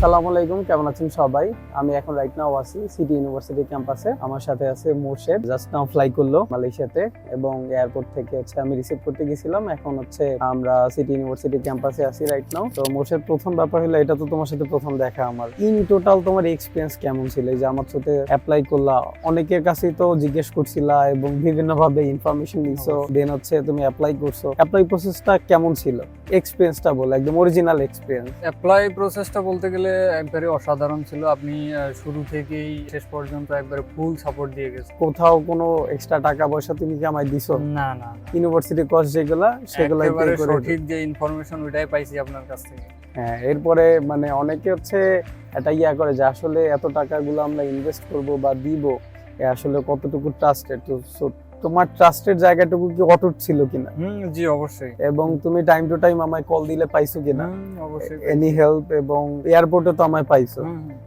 সালামু আলাইকুম কেমন আছেন সবাই? আমি এখন রাইট নাও আছি সিটি ইউনিভার্সিটি ক্যাম্পাসে আমার সাথে আছে মোর্শেদ জাস্ট নাও ফ্লাই করল মালয়েশিয়াতে এবং এয়ারপোর্ট থেকে হচ্ছে আমি রিসিভ করতে গেছিলাম। এখন হচ্ছে আমরা সিটি ইউনিভার্সিটি ক্যাম্পাসে আছি রাইট নাও তো মোর্শেদ প্রথম ব্যাপার হলো এটা তো তোমার সাথে প্রথম দেখা আমার। ইন টোটাল তোমার এক্সপিরিয়েন্স কেমন ছিল? যে আমার সাথে অ্যাপ্লাই করলা অনেকের কাছেই তো জিজ্ঞেস করছিলা এবং বিভিন্ন ভাবে ইনফরমেশন নিছো দেন হচ্ছে তুমি অ্যাপ্লাই করছ। অ্যাপ্লাই প্রসেসটা কেমন ছিল? এক্সপিরিয়েন্সটা বল একদম অরিজিনাল এক্সপিরিয়েন্স অ্যাপ্লাই প্রসেসটা বলতে গেলে একবারে অসাধারণ ছিল। আপনি শুরু থেকেই শেষ পর্যন্ত একবারে ফুল সাপোর্ট দিয়ে গেছেন। কোথাও কোনো এক্সট্রা টাকা পয়সা তুমি কি আমায় দিছো? না না ইউনিভার্সিটি কস্ট যেগুলা সেগুলো একেবারে সঠিক যে ইনফরমেশন ওইটাই পাইছি আপনার কাছ থেকে। হ্যাঁ এরপরে মানে অনেকে হচ্ছে এটা ইয়া করে যে আসলে এত টাকাগুলো আমরা ইনভেস্ট করব বা দিব এ আসলে কতটুকু ট্রাস্টেড তো তোমার ট্রাস্টের জায়গাটুকু কি অটুট ছিল কিনা? হুম জি অবশ্যই। এবং তুমি টাইম টু টাইম আমায় কল দিলে পাইছো কিনা? অবশ্যই এনি হেল্প এবং এয়ারপোর্টে তো আমায় পাইছো।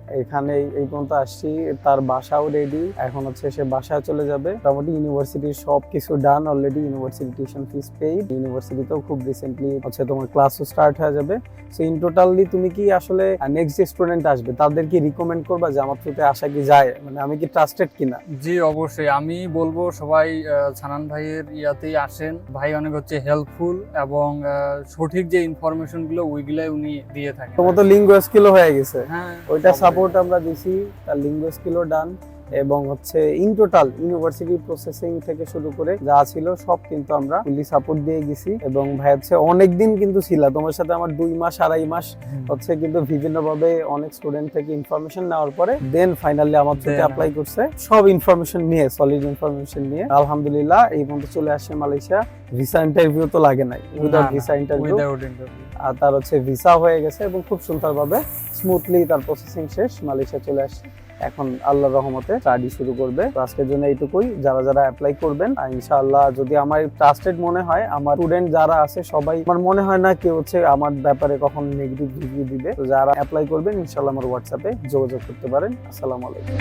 এখানে এই- এই পর্যন্ত আসছি তার বাসাও রেডি এখন হচ্ছে সে বাসায় চলে যাবে। মোটামুটি ইউনিভার্সিটির সব কিছু done already university tuition fees paid ইউনিভার্সিটিতেও খুব রিসেন্টলি হচ্ছে তোমার ক্লাসও স্টার্ট হয়ে যাবে। সো ইন টোটালি তুমি কি আসলে নেক্সট যে স্টুডেন্ট আসবে তাদের কি রিকমেন্ড করবা যে আমার থ্রুতে আসা কি যায়? মানে আমি কি ট্রাস্টেড কিনা? জি অবশ্যই। আমি বলব সবাই ছানান ভাইয়ের ইয়াতেই আসেন। ভাই অনেক হচ্ছে হেল্পফুল এবং সঠিক যে ইনফরমেশনগুলো ওইগুলাই উনি দিয়ে থাকেন। তোমার তো লিঙ্গো স্কিলও হয়ে গেছে। হ্যাঁ ওইটা সাপোর্ট আমরা দিছি। তার লিঙ্গো স্কিলও ডান এবং হচ্ছে ইন টোটাল ইউনিভার্সিটি প্রসেসিং থেকে শুরু করে যা ছিল সব কিন্তু আমরা ফুলি সাপোর্ট দিয়ে গেছি। এবং ভাই হচ্ছে অনেকদিন কিন্তু ছিল তোমার সাথে আমার দুই মাস আড়াই মাস হচ্ছে কিন্তু বিভিন্ন ভাবে অনেক স্টুডেন্ট থেকে ইনফরমেশন নেওয়ার পরে দেন ফাইনালি আমার থেকে অ্যাপ্লাই করছে। সব ইনফরমেশন নিয়ে সলিড ইনফরমেশন নিয়ে। আলহামদুলিল্লাহ এই পর্যন্ত চলে আসে মালয়েশিয়া। ভিসা ইন্টারভিউ তো লাগে নাই। উইদাউট ভিসা ইন্টারভিউ আর তার হচ্ছে ভিসা হয়ে গেছে এবং খুব সুন্দরভাবে স্মুথলি তার প্রসেসিং শেষ মালয়েশিয়া চলে আসছে। এখন আল্লাহর রহমতে স্টাডি শুরু করবে। আজকের জন্য এইটুকুই। যারা যারা অ্যাপ্লাই করবেন ইনশাআল্লাহ যদি আমার ট্রাস্টেড মনে হয়, আমার স্টুডেন্ট যারা আছে সবাই, আমার মনে হয় না কেউ হচ্ছে আমার ব্যাপারে কখন নেগেটিভ রিভিউ দিবে। তো যারা অ্যাপ্লাই করবেন, ইনশাআল্লাহ আমার হোয়াটসঅ্যাপে যোগাযোগ করতে পারেন। আসসালামু আলাইকুম।